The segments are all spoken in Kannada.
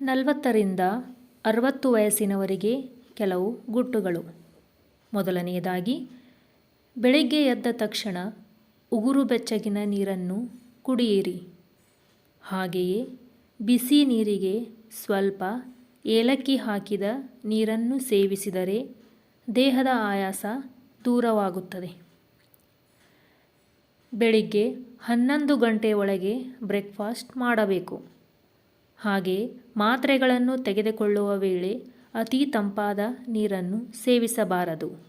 ನಲವತ್ತರಿಂದ ಅರವತ್ತು ವಯಸ್ಸಿನವರಿಗೆ ಕೆಲವು ಗುಟ್ಟುಗಳು. ಮೊದಲನೆಯದಾಗಿ, ಬೆಳಗ್ಗೆ ಎದ್ದ ತಕ್ಷಣ ಉಗುರು ಬೆಚ್ಚಗಿನ ನೀರನ್ನು ಕುಡಿಯಿರಿ. ಹಾಗೆಯೇ ಬಿಸಿ ನೀರಿಗೆ ಸ್ವಲ್ಪ ಏಲಕ್ಕಿ ಹಾಕಿದ ನೀರನ್ನು ಸೇವಿಸಿದರೆ ದೇಹದ ಆಯಾಸ ದೂರವಾಗುತ್ತದೆ. ಬೆಳಿಗ್ಗೆ ಹನ್ನೊಂದು ಗಂಟೆ ಒಳಗೆ ಬ್ರೇಕ್ಫಾಸ್ಟ್ ಮಾಡಬೇಕು. ಹಾಗೆ ಮಾತ್ರೆಗಳನ್ನು ತೆಗೆದುಕೊಳ್ಳುವ ವೇಳೆ ಅತಿ ತಂಪಾದ ನೀರನ್ನು ಸೇವಿಸಬಾರದು.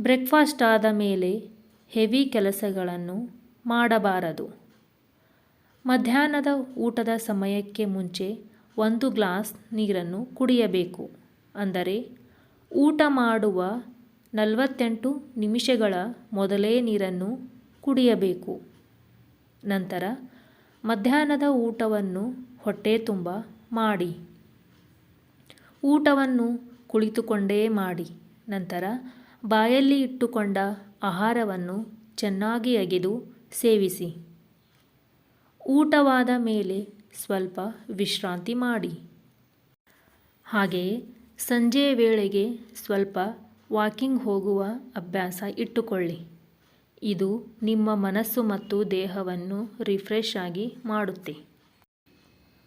ಬ್ರೇಕ್ಫಾಸ್ಟ್ ಆದ ಮೇಲೆ ಹೆವಿ ಕೆಲಸಗಳನ್ನು ಮಾಡಬಾರದು. ಮಧ್ಯಾಹ್ನದ ಊಟದ ಸಮಯಕ್ಕೆ ಮುಂಚೆ ಒಂದು ಗ್ಲಾಸ್ ನೀರನ್ನು ಕುಡಿಯಬೇಕು. ಅಂದರೆ ಊಟ ಮಾಡುವ ನಲವತ್ತೆಂಟು ನಿಮಿಷಗಳ ಮೊದಲೇ ನೀರನ್ನು ಕುಡಿಯಬೇಕು. ನಂತರ ಮಧ್ಯಾಹ್ನದ ಊಟವನ್ನು ಹೊಟ್ಟೆ ತುಂಬ ಮಾಡಿ. ಊಟವನ್ನು ಕುಳಿತುಕೊಂಡೇ ಮಾಡಿ. ನಂತರ ಬಾಯಲ್ಲಿ ಇಟ್ಟುಕೊಂಡ ಆಹಾರವನ್ನು ಚೆನ್ನಾಗಿ ಅಗೆದು ಸೇವಿಸಿ. ಊಟವಾದ ಮೇಲೆ ಸ್ವಲ್ಪ ವಿಶ್ರಾಂತಿ ಮಾಡಿ. ಹಾಗೆಯೇ ಸಂಜೆ ವೇಳೆಗೆ ಸ್ವಲ್ಪ ವಾಕಿಂಗ್ ಹೋಗುವ ಅಭ್ಯಾಸ ಇಟ್ಟುಕೊಳ್ಳಿ. ಇದು ನಿಮ್ಮ ಮನಸ್ಸು ಮತ್ತು ದೇಹವನ್ನು ರಿಫ್ರೆಶ್ ಆಗಿ ಮಾಡುತ್ತೆ.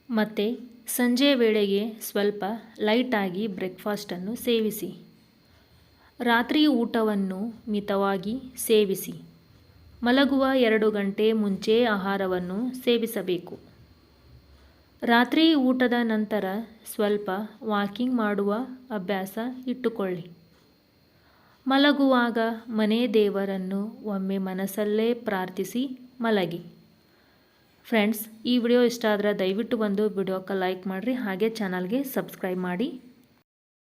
ಮತ್ತು ಸಂಜೆ ವೇಳೆಗೆ ಸ್ವಲ್ಪ ಲೈಟಾಗಿ ಬ್ರೇಕ್ಫಾಸ್ಟನ್ನು ಸೇವಿಸಿ. ರಾತ್ರಿ ಊಟವನ್ನು ಮಿತವಾಗಿ ಸೇವಿಸಿ. ಮಲಗುವ ಎರಡು ಗಂಟೆ ಮುಂಚೆ ಆಹಾರವನ್ನು ಸೇವಿಸಬೇಕು. ರಾತ್ರಿ ಊಟದ ನಂತರ ಸ್ವಲ್ಪ ವಾಕಿಂಗ್ ಮಾಡುವ ಅಭ್ಯಾಸ ಇಟ್ಟುಕೊಳ್ಳಿ. ಮಲಗುವಾಗ ಮನೆ ದೇವರನ್ನು ಒಮ್ಮೆ ಮನಸ್ಸಲ್ಲೇ ಪ್ರಾರ್ಥಿಸಿ ಮಲಗಿ. ಫ್ರೆಂಡ್ಸ್ ಈ ವಿಡಿಯೋ ಇಷ್ಟ ಆದರೆ ದಯವಿಟ್ಟು ಬಂದು ವಿಡಿಯೋಕ್ಕೆ ಲೈಕ್ ಮಾಡಿರಿ ಹಾಗೆ ಚಾನಲ್ಗೆ ಸಬ್ಸ್ಕ್ರೈಬ್ ಮಾಡಿ.